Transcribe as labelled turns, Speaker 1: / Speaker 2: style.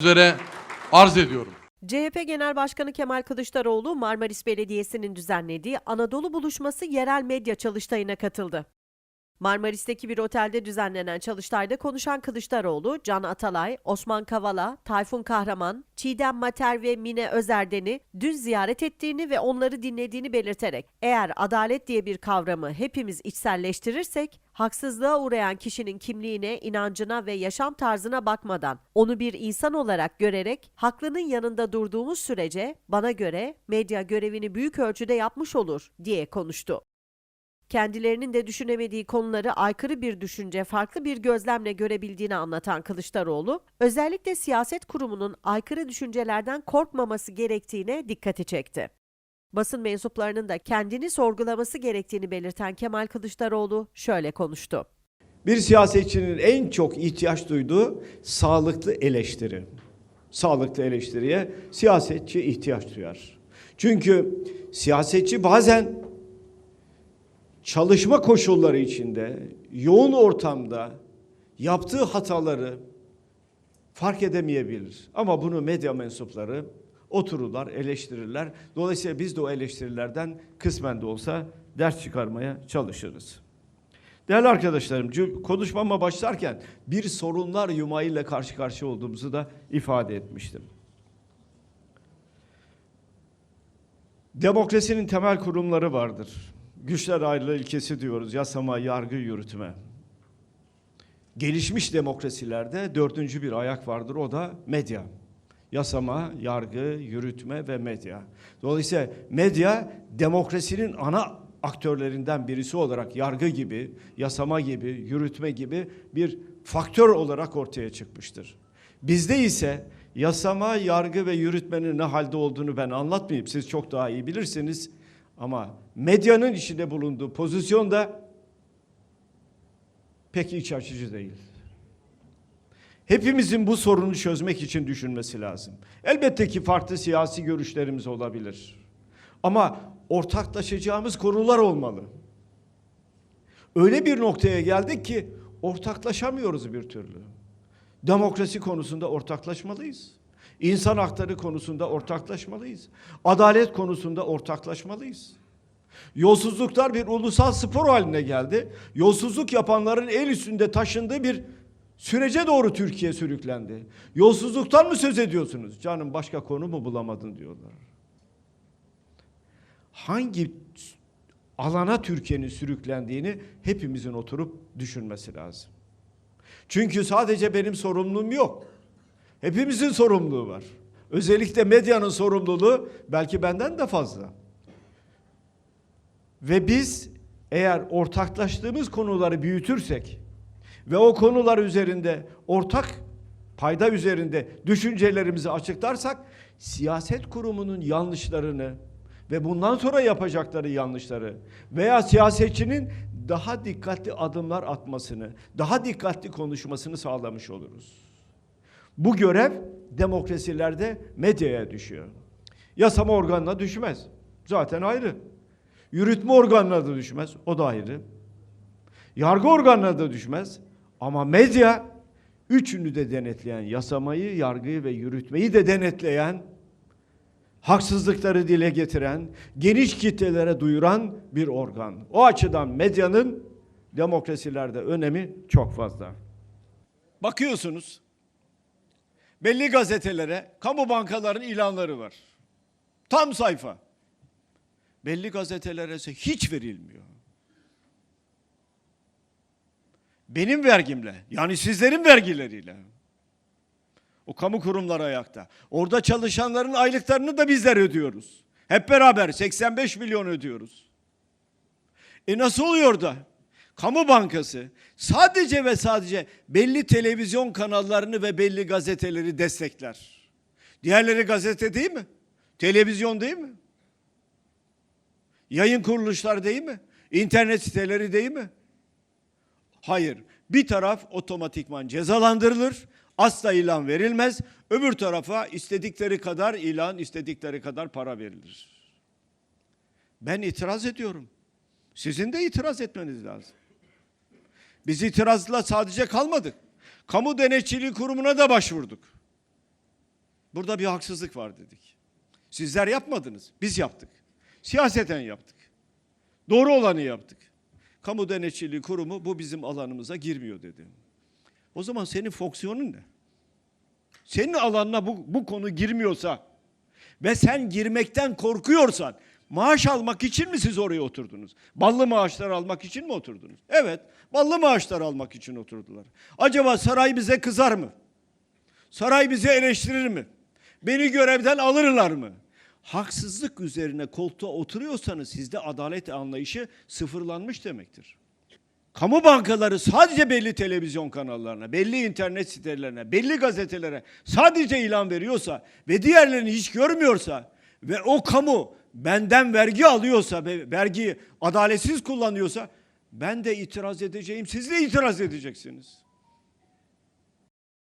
Speaker 1: üzere arz ediyorum.
Speaker 2: CHP Genel Başkanı Kemal Kılıçdaroğlu Marmaris Belediyesi'nin düzenlediği Anadolu Buluşması yerel medya çalıştayına katıldı. Marmaris'teki bir otelde düzenlenen çalıştayda konuşan Kılıçdaroğlu, Can Atalay, Osman Kavala, Tayfun Kahraman, Çiğdem Mater ve Mine Özerden'i dün ziyaret ettiğini ve onları dinlediğini belirterek eğer adalet diye bir kavramı hepimiz içselleştirirsek haksızlığa uğrayan kişinin kimliğine, inancına ve yaşam tarzına bakmadan onu bir insan olarak görerek haklının yanında durduğumuz sürece bana göre medya görevini büyük ölçüde yapmış olur diye konuştu. Kendilerinin de düşünemediği konuları aykırı bir düşünce, farklı bir gözlemle görebildiğini anlatan Kılıçdaroğlu, özellikle siyaset kurumunun aykırı düşüncelerden korkmaması gerektiğine dikkati çekti. Basın mensuplarının da kendini sorgulaması gerektiğini belirten Kemal Kılıçdaroğlu şöyle konuştu.
Speaker 3: Bir siyasetçinin en çok ihtiyaç duyduğu sağlıklı eleştiri. Sağlıklı eleştiriye siyasetçi ihtiyaç duyar. Çünkü siyasetçi bazen çalışma koşulları içinde, yoğun ortamda yaptığı hataları fark edemeyebilir. Ama bunu medya mensupları otururlar, eleştirirler. Dolayısıyla biz de o eleştirilerden kısmen de olsa ders çıkarmaya çalışırız. Değerli arkadaşlarım, konuşmama başlarken bir sorunlar yumağıyla karşı karşıya olduğumuzu da ifade etmiştim. Demokrasinin temel kurumları vardır. Güçler ayrılığı ilkesi diyoruz, yasama, yargı, yürütme. Gelişmiş demokrasilerde dördüncü bir ayak vardır, o da medya. Yasama, yargı, yürütme ve medya. Dolayısıyla medya demokrasinin ana aktörlerinden birisi olarak yargı gibi, yasama gibi, yürütme gibi bir faktör olarak ortaya çıkmıştır. Bizde ise yasama, yargı ve yürütmenin ne halde olduğunu ben anlatmayayım. Siz çok daha iyi bilirsiniz. Ama medyanın içinde bulunduğu pozisyon da pek iç açıcı değil. Hepimizin bu sorunu çözmek için düşünmesi lazım. Elbette ki farklı siyasi görüşlerimiz olabilir. Ama ortaklaşacağımız konular olmalı. Öyle bir noktaya geldik ki ortaklaşamıyoruz bir türlü. Demokrasi konusunda ortaklaşmalıyız. İnsan hakları konusunda ortaklaşmalıyız. Adalet konusunda ortaklaşmalıyız. Yolsuzluklar bir ulusal spor haline geldi. Yolsuzluk yapanların el üstünde taşındığı bir sürece doğru Türkiye sürüklendi. Yolsuzluktan mı söz ediyorsunuz? Canım başka konu mu bulamadın diyorlar. Hangi alana Türkiye'nin sürüklendiğini hepimizin oturup düşünmesi lazım. Çünkü sadece benim sorumluluğum yok. Hepimizin sorumluluğu var. Özellikle medyanın sorumluluğu belki benden de fazla. Ve biz eğer ortaklaştığımız konuları büyütürsek ve o konular üzerinde ortak payda üzerinde düşüncelerimizi açıklarsak siyaset kurumunun yanlışlarını ve bundan sonra yapacakları yanlışları veya siyasetçinin daha dikkatli adımlar atmasını, daha dikkatli konuşmasını sağlamış oluruz. Bu görev demokrasilerde medyaya düşüyor. Yasama organına düşmez. Zaten ayrı. Yürütme organına da düşmez. O da ayrı. Yargı organına da düşmez. Ama medya üçünü de denetleyen, yasamayı, yargıyı ve yürütmeyi de denetleyen, haksızlıkları dile getiren, geniş kitlelere duyuran bir organ. O açıdan medyanın demokrasilerde önemi çok fazla. Bakıyorsunuz, belli gazetelere kamu bankalarının ilanları var. Tam sayfa. Belli gazetelere ise hiç verilmiyor. Benim vergimle, yani sizlerin vergileriyle. O kamu kurumları ayakta. Orada çalışanların aylıklarını da bizler ödüyoruz. Hep beraber 85 milyon ödüyoruz. E nasıl oluyor da? Kamu bankası sadece ve sadece belli televizyon kanallarını ve belli gazeteleri destekler. Diğerleri gazete değil mi? Televizyon değil mi? Yayın kuruluşlar değil mi? İnternet siteleri değil mi? Hayır. Bir taraf otomatikman cezalandırılır. Asla ilan verilmez. Öbür tarafa istedikleri kadar ilan, istedikleri kadar para verilir. Ben itiraz ediyorum. Sizin de itiraz etmeniz lazım. Biz itirazla sadece kalmadık. Kamu Denetçiliği Kurumu'na da başvurduk. Burada bir haksızlık var dedik. Sizler yapmadınız. Biz yaptık. Siyaseten yaptık. Doğru olanı yaptık. Kamu Denetçiliği Kurumu bu bizim alanımıza girmiyor dedi. O zaman senin fonksiyonun ne? Senin alanına bu, bu konu girmiyorsa ve sen girmekten korkuyorsan maaş almak için mi siz oraya oturdunuz? Ballı maaşlar almak için mi oturdunuz? Evet, ballı maaşlar almak için oturdular. Acaba saray bize kızar mı? Saray bizi eleştirir mi? Beni görevden alırlar mı? Haksızlık üzerine koltuğa oturuyorsanız sizde adalet anlayışı sıfırlanmış demektir. Kamu bankaları sadece belli televizyon kanallarına, belli internet sitelerine, belli gazetelere sadece ilan veriyorsa ve diğerlerini hiç görmüyorsa ve o kamu benden vergi alıyorsa ve vergiyi adaletsiz kullanıyorsa ben de itiraz edeceğim, siz de itiraz edeceksiniz.